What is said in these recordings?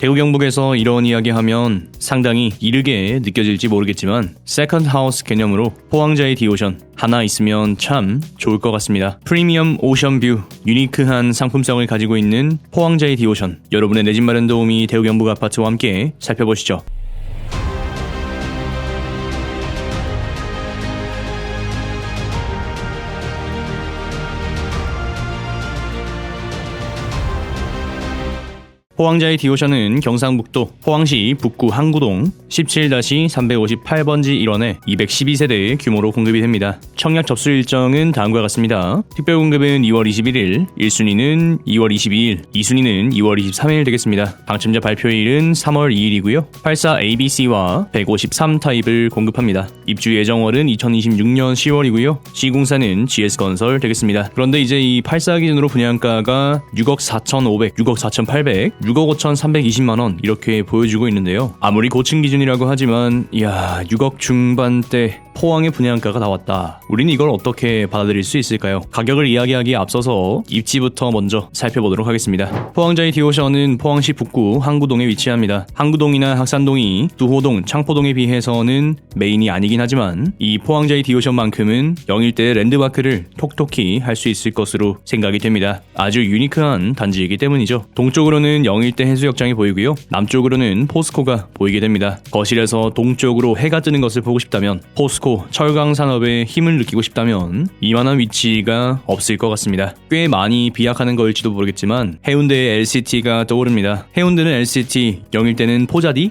대구 경북에서 이런 이야기 하면 상당히 이르게 느껴질지 모르겠지만 세컨드 하우스 개념으로 포항자의 디오션 하나 있으면 참 좋을 것 같습니다. 프리미엄 오션뷰 유니크한 상품성을 가지고 있는 포항자의 디오션 여러분의 내 집 마련 도우미 대구 경북 아파트와 함께 살펴보시죠. 포항자의 디오션은 경상북도 포항시 북구 항구동 17-358번지 1원에 212세대 규모로 공급이 됩니다. 청약 접수 일정은 다음과 같습니다. 특별 공급은 2월 21일, 1순위는 2월 22일, 2순위는 2월 23일 되겠습니다. 당첨자 발표일은 3월 2일이고요. 84 ABC와 153 타입을 공급합니다. 입주 예정월은 2026년 10월이고요. 시공사는 GS건설 되겠습니다. 그런데 이제 이 84 기준으로 분양가가 6억 4,500, 6억 4,800, 6억 5,320만 원 이렇게 보여주고 있는데요. 아무리 고층 기준이라고 하지만 이야 6억 중반대 포항의 분양가가 나왔다. 우리는 이걸 어떻게 받아들일 수 있을까요? 가격을 이야기하기에 앞서서 입지부터 먼저 살펴보도록 하겠습니다. 포항자의 디오션은 포항시 북구 항구동에 위치합니다. 항구동이나 학산동이 두호동, 창포동에 비해서는 메인이 아니긴 하지만 이 포항자의 디오션만큼은 영일대 랜드마크를 톡톡히 할 수 있을 것으로 생각이 됩니다. 아주 유니크한 단지이기 때문이죠. 동쪽으로는 영일대 해수욕장이 보이고요. 남쪽으로는 포스코가 보이게 됩니다. 거실에서 동쪽으로 해가 뜨는 것을 보고 싶다면 포스코 철강 산업의 힘을 느끼고 싶다면 이만한 위치가 없을 것 같습니다. 꽤 많이 비약하는 걸지도 모르겠지만 해운대의 LCT가 떠오릅니다. 해운대는 LCT, 영일대는 포자디?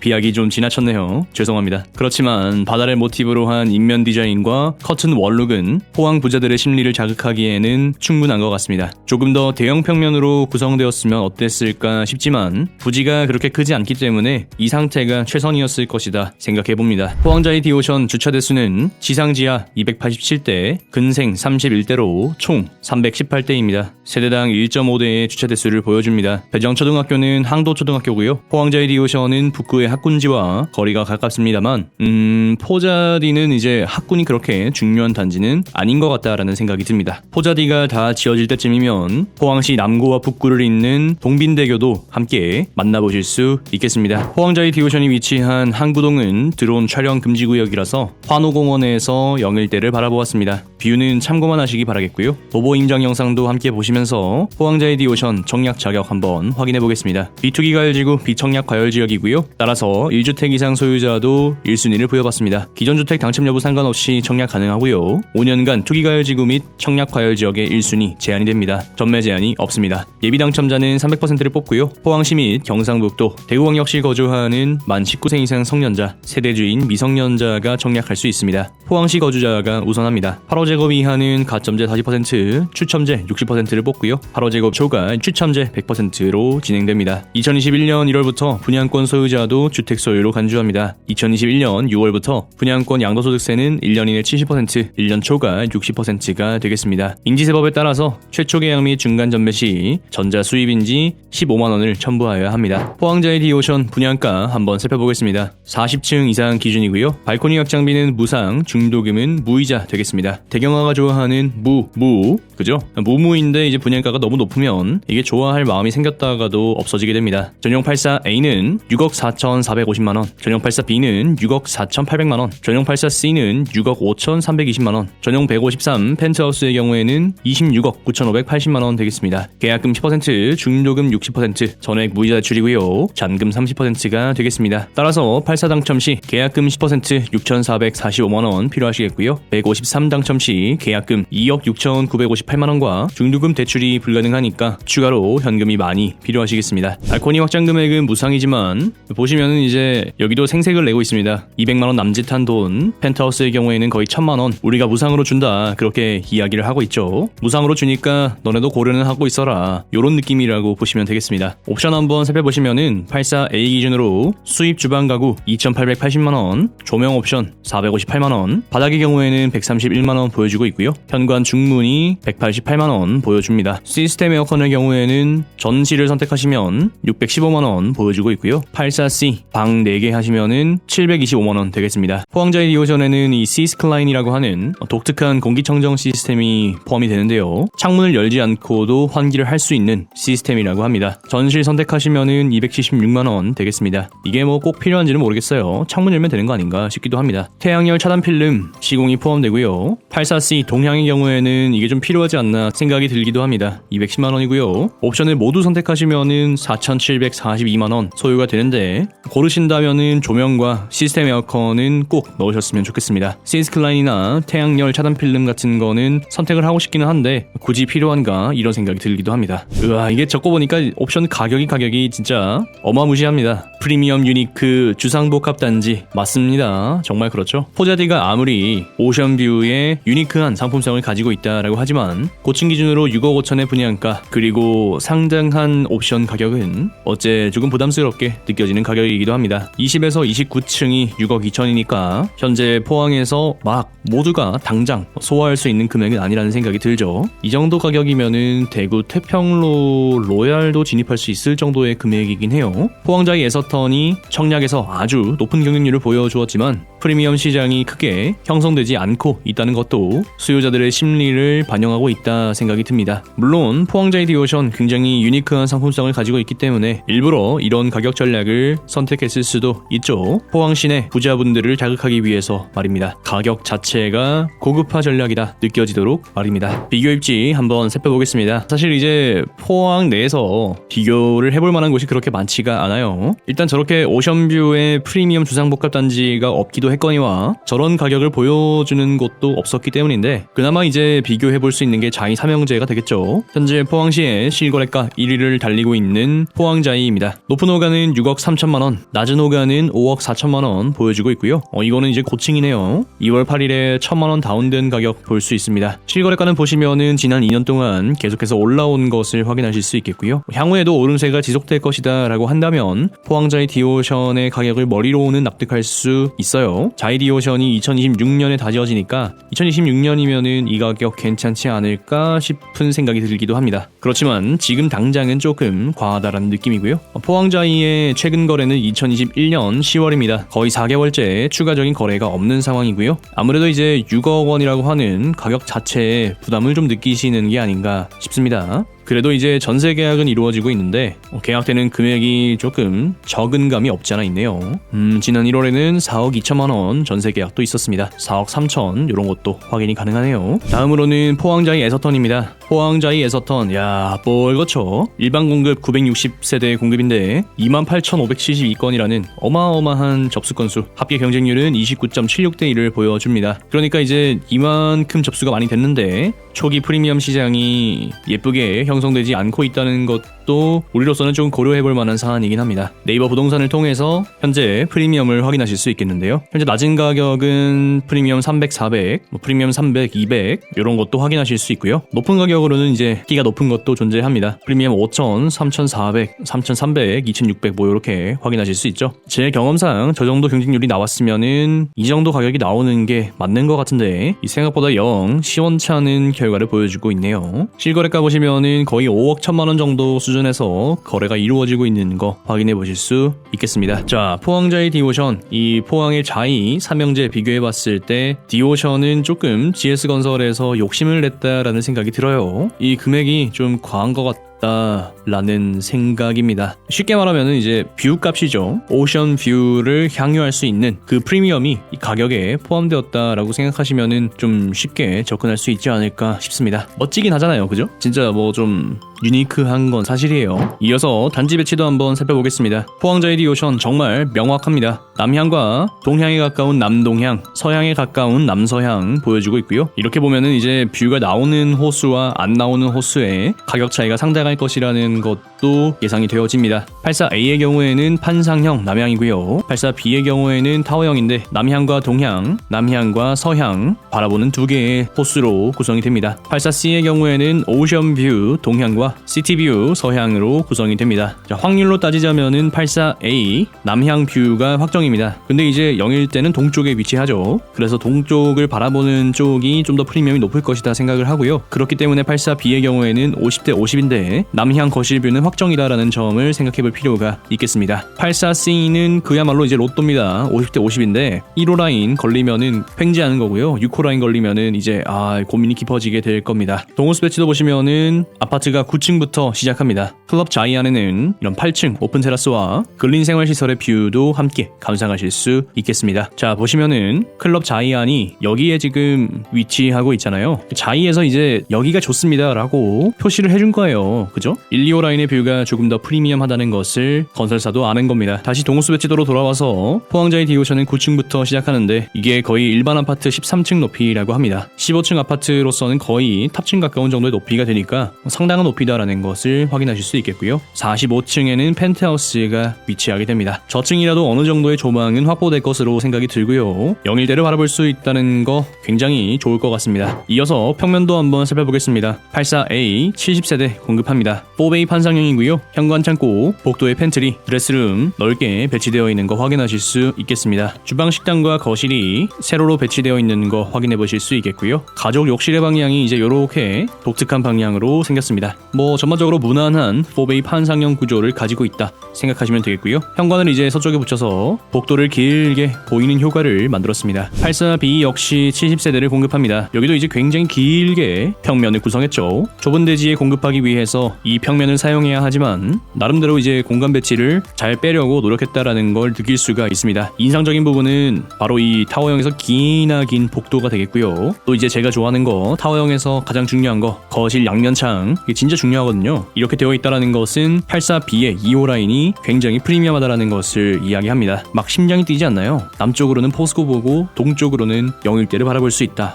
비약이 좀 지나쳤네요. 죄송합니다. 그렇지만 바다를 모티브로 한 인면 디자인과 커튼 원룩은 포항 부자들의 심리를 자극하기에는 충분한 것 같습니다. 조금 더 대형 평면으로 구성되었으면 어땠을까 싶지만 부지가 그렇게 크지 않기 때문에 이 상태가 최선이었을 것이다 생각해봅니다. 포항자의 디오션 주차 대수는 지상지하 287대, 근생 31대로 총 318대입니다. 세대당 1.5대의 주차 대수를 보여줍니다. 배정초등학교는 항도초등학교고요. 포항자의 디오션은 북구의 학군지와 거리가 가깝습니다만 음 포자디는 이제 학군이 그렇게 중요한 단지는 아닌 것 같다라는 생각이 듭니다. 포자디가 다 지어질 때쯤이면 포항시 남구와 북구를 잇는 동빈대교도 함께 만나보실 수 있겠습니다. 포항자의 디오션이 위치한 항구동은 드론 촬영 금지 구역이라서 환호공원에서 영일대를 바라보았습니다. 뷰는 참고만 하시기 바라겠고요. 도보 인정 영상도 함께 보시면서 포항자의 디오션 청약 자격 한번 확인해 보겠습니다. 비투기 가열지구 비청약 과열 지역이고요. 따라서 1주택 이상 소유자도 1순위를 부여받습니다. 기존 주택 당첨 여부 상관없이 청약 가능하고요. 5년간 투기 가열지구 및 청약 과열 지역의 1순위 제한이 됩니다. 전매 제한이 없습니다. 예비 당첨자는 300%를 뽑고요. 포항시 및 경상북도, 대구광역시 거주하는 만 19세 이상 성년자, 세대주인 미성년자가 청약할 수 있습니다. 포항시 거주자가 우선합니다. 8호 제곱 이하는 가점제 40%, 추첨제 60%를 뽑고요. 8호 제곱 초과 추첨제 100%로 진행됩니다. 2021년 1월부터 분양권 소유자도 주택 소유로 간주합니다. 2021년 6월부터 분양권 양도소득세는 1년 이내 70%, 1년 초과 60%가 되겠습니다. 인지세법에 따라서 최초 계약 및 중간 전매 시 전자 수입인지 15만 원을 첨부하여야 합니다. 포항자의 디오션 분양가 한번 살펴보겠습니다. 40층 이상 기준이고요. 발코니 확장비는 무상, 중도금은 무이자 되겠습니다. 대경화가 좋아하는 무, 무, 그죠? 무무인데 이제 분양가가 너무 높으면 이게 좋아할 마음이 생겼다가도 없어지게 됩니다. 전용 84A는 6억 4,450만 원, 전용 84B는 6억 4,800만 원, 전용 84C는 6억 5,320만 원, 전용 153 펜트하우스의 경우에는 26억 9,580만 원 되겠습니다. 계약금 10%, 중도금 60%, 전액 무이자 대출이고요. 잔금 30%가 되겠습니다. 따라서 84 당첨 시 계약금 10% 6,445만 원 필요하시겠고요. 153 당첨 시 계약금 2억 6,958만 원과 중도금 대출이 불가능하니까 추가로 현금이 많이 필요하시겠습니다. 알코니 확장 금액은 무상이지만 보시면 은 이제 여기도 생색을 내고 있습니다. 200만 원 남짓한 돈, 펜트하우스의 경우에는 거의 1000만 원 우리가 무상으로 준다 그렇게 이야기를 하고 있죠. 무상으로 주니까 너네도 고려는 하고 있어라. 요런 느낌이라고 보시면 되겠습니다. 옵션 한번 살펴보시면은 84A 기준으로 수입 주방 가구 2,880만 원, 조명 옵션 458만 원, 바닥의 경우에는 131만 원 보여주고 있고요. 현관 중문이 188만 원 보여줍니다. 시스템 에어컨의 경우에는 전시를 선택하시면 615만 원 보여주고 있고요. 84C 4C 방 4개 하시면은 725만원 되겠습니다. 포항자이 디오션에는 이 시스클라인이라고 하는 독특한 공기청정 시스템이 포함이 되는데요. 창문을 열지 않고도 환기를 할 수 있는 시스템이라고 합니다. 전실 선택하시면은 276만원 되겠습니다. 이게 뭐 꼭 필요한지는 모르겠어요. 창문 열면 되는 거 아닌가 싶기도 합니다. 태양열 차단 필름 시공이 포함되고요. 84C 동향의 경우에는 이게 좀 필요하지 않나 생각이 들기도 합니다. 210만원이고요. 옵션을 모두 선택하시면은 4,742만원 소요가 되는데 고르신다면은 조명과 시스템 에어컨은 꼭 넣으셨으면 좋겠습니다. 시스클라인이나 태양열 차단 필름 같은 거는 선택을 하고 싶기는 한데 굳이 필요한가 이런 생각이 들기도 합니다. 으아 이게 적고 보니까 옵션 가격이 가격이 진짜 어마무시합니다. 프리미엄 유니크 주상복합 단지 맞습니다. 정말 그렇죠. 포자디가 아무리 오션뷰의 유니크한 상품성을 가지고 있다라고 하지만 고층 기준으로 6억 5천의 분양가 그리고 상당한 옵션 가격은 어째 조금 부담스럽게 느껴지는 가격이 기도 합니다. 20에서 29층이 6억 2천이니까 현재 포항에서 막 모두가 당장 소화할 수 있는 금액은 아니라는 생각이 들죠. 이 정도 가격이면은 대구 태평로 로얄도 진입할 수 있을 정도의 금액이긴 해요. 포항자의 에서턴이 청약에서 아주 높은 경쟁률을 보여주었지만 프리미엄 시장이 크게 형성되지 않고 있다는 것도 수요자들의 심리를 반영하고 있다 생각이 듭니다. 물론 포항자이 디오션 굉장히 유니크한 상품성을 가지고 있기 때문에 일부러 이런 가격 전략을 선택했을 수도 있죠. 포항 시내 부자분들을 자극하기 위해서 말입니다. 가격 자체가 고급화 전략이다 느껴지도록 말입니다. 비교 입지 한번 살펴보겠습니다. 사실 이제 포항 내에서 비교를 해볼 만한 곳이 그렇게 많지가 않아요. 일단 저렇게 오션뷰의 프리미엄 주상복합 단지가 없기도 했거니와 저런 가격을 보여주는 곳도 없었기 때문인데 그나마 이제 비교해 볼 수 있는 게 자이 삼형제가 되겠죠. 현재 포항시의 실거래가 1위를 달리고 있는 포항자이입니다. 높은 호가는 6억 3천만 원, 낮은 호가는 5억 4천만 원 보여주고 있고요. 어, 이거는 이제 고층이네요. 2월 8일에 1천만 원 다운된 가격 볼 수 있습니다. 실거래가는 보시면은 지난 2년 동안 계속해서 올라온 것을 확인하실 수 있겠고요. 향후에도 오름세가 지속될 것이다라고 한다면 포항자이 디오션의 가격을 머리로는 납득할 수 있어요. 자이 디오션이 2026년에 다지어지니까 2026년이면은 이 가격 괜찮지 않을까 싶은 생각이 들기도 합니다. 그렇지만 지금 당장은 조금 과하다라는 느낌이고요. 포항자이의 최근 거래는 2021년 10월입니다. 거의 4개월째 추가적인 거래가 없는 상황이고요. 아무래도 이제 6억 원이라고 하는 가격 자체에 부담을 좀 느끼시는 게 아닌가 싶습니다. 그래도 이제 전세 계약은 이루어지고 있는데 어, 계약되는 금액이 조금 적은 감이 없지 않아 있네요. 음, 지난 1월에는 4억 2천만 원 전세 계약도 있었습니다. 4억 3천 이런 것도 확인이 가능하네요. 다음으로는 포항자이 에서턴입니다. 포항자이 에서턴 야 뻘거쳐 일반 공급 960세대 공급인데 28,572건이라는 어마어마한 접수 건수 합계 경쟁률은 29.76대 1을 보여줍니다. 그러니까 이제 이만큼 접수가 많이 됐는데 초기 프리미엄 시장이 예쁘게 형성되지 않고 있다는 것도 우리로서는 조금 고려해볼 만한 사안이긴 합니다. 네이버 부동산을 통해서 현재 프리미엄을 확인하실 수 있겠는데요. 현재 낮은 가격은 프리미엄 300, 400, 뭐 프리미엄 300, 200 이런 것도 확인하실 수 있고요. 높은 가격으로는 이제 끼가 높은 것도 존재합니다. 프리미엄 5,000, 3,400, 3,300, 2,600 뭐 이렇게 확인하실 수 있죠. 제 경험상 저 정도 경쟁률이 나왔으면은 이 정도 가격이 나오는 게 맞는 것 같은데 이 생각보다 영 시원찮은 결과를 보여주고 있네요. 실거래가 보시면은 거의 5억 1천만 원 정도 수준에서 거래가 이루어지고 있는 거 확인해 보실 수 있겠습니다. 자, 포항자의 디오션, 이 포항의 자이 삼형제 비교해 봤을 때 디오션은 조금 GS건설에서 욕심을 냈다라는 생각이 들어요. 이 금액이 좀 과한 것 같. 라는 생각입니다. 쉽게 말하면 이제 뷰 값이죠. 오션 뷰를 향유할 수 있는 그 프리미엄이 이 가격에 포함되었다라고 생각하시면은 좀 쉽게 접근할 수 있지 않을까 싶습니다. 멋지긴 하잖아요. 그죠? 진짜 뭐 좀 유니크한 건 사실이에요. 이어서 단지 배치도 한번 살펴보겠습니다. 포항자의 디오션 정말 명확합니다. 남향과 동향에 가까운 남동향, 서향에 가까운 남서향 보여주고 있고요. 이렇게 보면은 이제 뷰가 나오는 호수와 안 나오는 호수의 가격 차이가 상당할 것이라는 것도 예상이 되어집니다. 84A의 경우에는 판상형 남향이고요. 84B의 경우에는 타워형인데 남향과 동향, 남향과 서향 바라보는 두 개의 호수로 구성이 됩니다. 84C의 경우에는 오션뷰 동향과 동쪽과 시티뷰 서향으로 구성이 됩니다. 자, 확률로 따지자면은 84A 남향 뷰가 확정입니다. 근데 이제 0일 때는 동쪽에 위치하죠. 그래서 동쪽을 바라보는 쪽이 좀 더 프리미엄이 높을 것이다 생각을 하고요. 그렇기 때문에 84B의 경우에는 50대 50인데 남향 거실 뷰는 확정이다라는 점을 생각해 볼 필요가 있겠습니다. 84C는 그야말로 이제 로또입니다. 50대 50인데 1호 라인 걸리면은 횡재하는 거고요. 6호 라인 걸리면은 이제 아 고민이 깊어지게 될 겁니다. 동호수 배치도 보시면은 아파트가 9 층부터 시작합니다. 클럽 자이안에는 이런 8층 오픈 테라스와 근린 생활 시설의 뷰도 함께 감상하실 수 있겠습니다. 자 보시면은 클럽 자이안이 여기에 지금 위치하고 있잖아요. 자이에서 이제 여기가 좋습니다 라고 표시를 해준 거예요. 그죠? 1, 2호 라인의 뷰가 조금 더 프리미엄하다는 것을 건설사도 아는 겁니다. 다시 동호수 배치도로 돌아와서 포항자이 디오션은 9층부터 시작하는데 이게 거의 일반 아파트 13층 높이라고 합니다. 15층 아파트로서는 거의 탑층 가까운 정도의 높이가 되니까 상당한 높이다 라는 것을 확인하실 수 있겠고요. 45층에는 펜트하우스가 위치하게 됩니다. 저층이라도 어느 정도의 조망은 확보될 것으로 생각이 들고요. 영일대를 바라볼 수 있다는 거 굉장히 좋을 것 같습니다. 이어서 평면도 한번 살펴보겠습니다. 84A 70세대 공급합니다. 4베이 판상형이고요. 현관 창고, 복도의 팬트리, 드레스룸 넓게 배치되어 있는 거 확인하실 수 있겠습니다. 주방 식당과 거실이 세로로 배치되어 있는 거 확인해 보실 수 있겠고요. 가족 욕실의 방향이 이제 이렇게 독특한 방향으로 생겼습니다. 뭐 전반적으로 무난한 4베이 판상형 구조를 가지고 있다 생각하시면 되겠고요. 현관을 이제 서쪽에 붙여서 복도를 길게 보이는 효과를 만들었습니다. 84B 역시 70세대를 공급합니다. 여기도 이제 굉장히 길게 평면을 구성했죠. 좁은 대지에 공급하기 위해서 이 평면을 사용해야 하지만 나름대로 이제 공간 배치를 잘 빼려고 노력했다라는 걸 느낄 수가 있습니다. 인상적인 부분은 바로 이 타워형에서 기나 긴 복도가 되겠고요. 또 이제 제가 좋아하는 거 타워형에서 가장 중요한 거 거실 양면창 이게 진짜 중요 하거든요. 이렇게 되어 있다라는 것은 84B의 2호 라인이 굉장히 프리미엄하다라는 것을 이야기합니다. 막 심장이 뛰지 않나요? 남쪽으로는 포스코 보고 동쪽으로는 영일대를 바라볼 수 있다.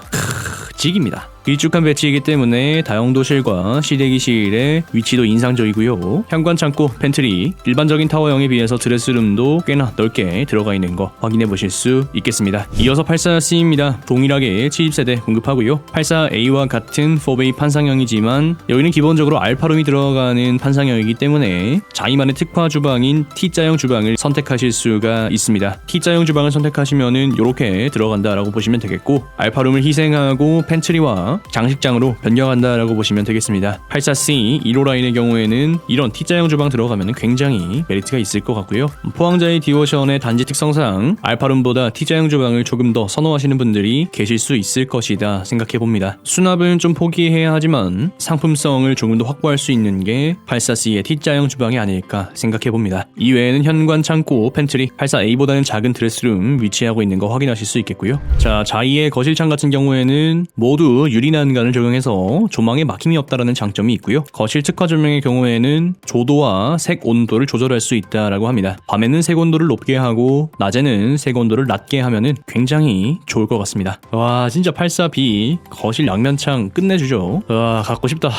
크, 직입니다. 길쭉한 배치이기 때문에 다용도실과 시대기실의 위치도 인상적이고요. 현관 창고, 팬트리, 일반적인 타워형에 비해서 드레스룸도 꽤나 넓게 들어가 있는 거 확인해 보실 수 있겠습니다. 이어서 84C입니다. 동일하게 70세대 공급하고요. 84A와 같은 4베이 판상형이지만 여기는 기본적으로 알파룸이 들어가는 판상형이기 때문에 자이만의 특화 주방인 T자형 주방을 선택하실 수가 있습니다. T자형 주방을 선택하시면은 이렇게 들어간다라고 보시면 되겠고 알파룸을 희생하고 팬트리와 장식장으로 변경한다라고 보시면 되겠습니다. 84C 1호 라인의 경우에는 이런 T자형 주방 들어가면 굉장히 메리트가 있을 것 같고요. 포항자의 디오션의 단지 특성상 알파룸보다 T자형 주방을 조금 더 선호하시는 분들이 계실 수 있을 것이다 생각해 봅니다. 수납은 좀 포기해야 하지만 상품성을 조금 더 확보할 수 있는 게 84C의 T자형 주방이 아닐까 생각해 봅니다. 이외에는 현관 창고, 팬트리, 84A보다는 작은 드레스룸 위치하고 있는 거 확인하실 수 있겠고요. 자, 자이의 거실창 같은 경우에는 모두 유리 난간을 적용해서 조망에 막힘이 없다라는 장점이 있고요. 거실 특화 조명의 경우에는 조도와 색 온도를 조절할 수 있다라고 합니다. 밤에는 색 온도를 높게 하고 낮에는 색 온도를 낮게 하면은 굉장히 좋을 것 같습니다. 와 진짜 84B 거실 양면창 끝내주죠. 와 갖고 싶다.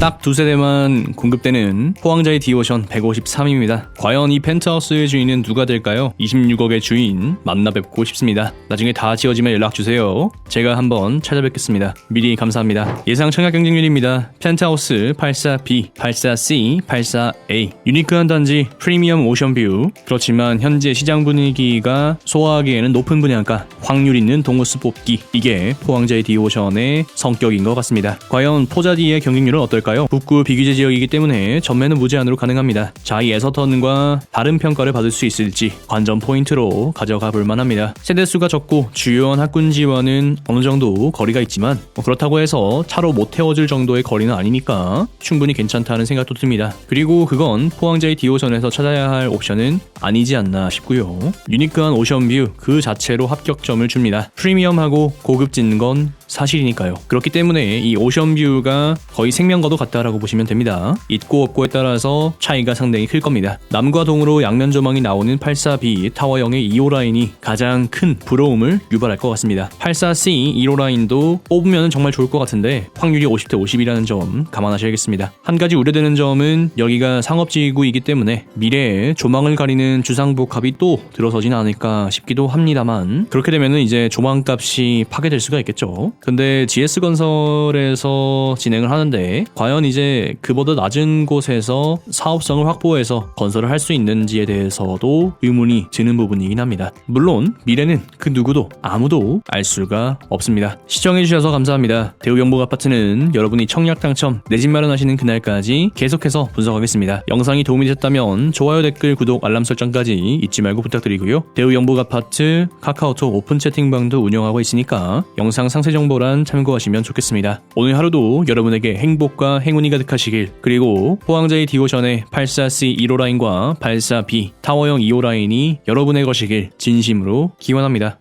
딱 두 세대만 공급되는 포항자의 디오션 153입니다. 과연 이 펜트하우스의 주인은 누가 될까요? 26억의 주인 만나 뵙고 싶습니다. 나중에 다 지어지면 연락 주세요. 제가 한번 찾아뵙겠습니다. 미리 감사합니다. 예상 청약 경쟁률입니다. 펜트하우스 84B, 84C, 84A. 유니크한 단지 프리미엄 오션뷰. 그렇지만 현재 시장 분위기가 소화하기에는 높은 분양가, 확률 있는 동호수 뽑기. 이게 포항자의 디오션의 성격인 것 같습니다. 과연 포자디의 경쟁률은 어떨까요? 북구 비규제 지역이기 때문에 전매는 무제한으로 가능합니다. 자이 에서턴과 다른 평가를 받을 수 있을지 관전 포인트로 가져가 볼 만합니다. 세대수가 적고 주요한 학군지와는 어느 정도 거리가 있지 만 뭐 그렇다고 해서 차로 못 태워줄 정도의 거리는 아니니까 충분히 괜찮다는 생각도 듭니다. 그리고 그건 포항자의 디오션에서 찾아야 할 옵션은 아니지 않나 싶고요. 유니크한 오션뷰 그 자체로 합격점을 줍니다. 프리미엄하고 고급진 건 사실이니까요. 그렇기 때문에 이 오션뷰가 거의 생명과도 같다라고 보시면 됩니다. 있고 없고에 따라서 차이가 상당히 클 겁니다. 남과 동으로 양면 조망이 나오는 84B 타워형의 2호 라인이 가장 큰 부러움을 유발할 것 같습니다. 84C 1호 라인도 뽑으면 정말 좋을 것 같은데 확률이 50대 50이라는 점 감안하셔야겠습니다. 한 가지 우려되는 점은 여기가 상업지구이기 때문에 미래에 조망을 가리는 주상부 값이 또 들어서진 않을까 싶기도 합니다만 그렇게 되면은 이제 조망값이 파괴될 수가 있겠죠. 근데 GS 건설에서 진행을 하는데 과연 이제 그보다 낮은 곳에서 사업성을 확보해서 건설을 할 수 있는지에 대해서도 의문이 드는 부분이긴 합니다. 물론 미래는 그 누구도 아무도 알 수가 없습니다. 시청해주셔서 감사합니다. 대우경북 아파트는 여러분이 청약 당첨 내 집 마련하시는 그날까지 계속해서 분석하겠습니다. 영상이 도움이 됐다면 좋아요 댓글 구독 알람 설정까지 잊지 말고 부탁드리고요. 대우경북 아파트 카카오톡 오픈 채팅방도 운영하고 있으니까 영상 상세 정보 란 참고하시면 좋겠습니다. 오늘 하루도 여러분에게 행복과 행운이 가득하시길 그리고 포항제이 디오션의 84C 1호 라인과 84B 타워형 2호 라인이 여러분의 것이길 진심으로 기원합니다.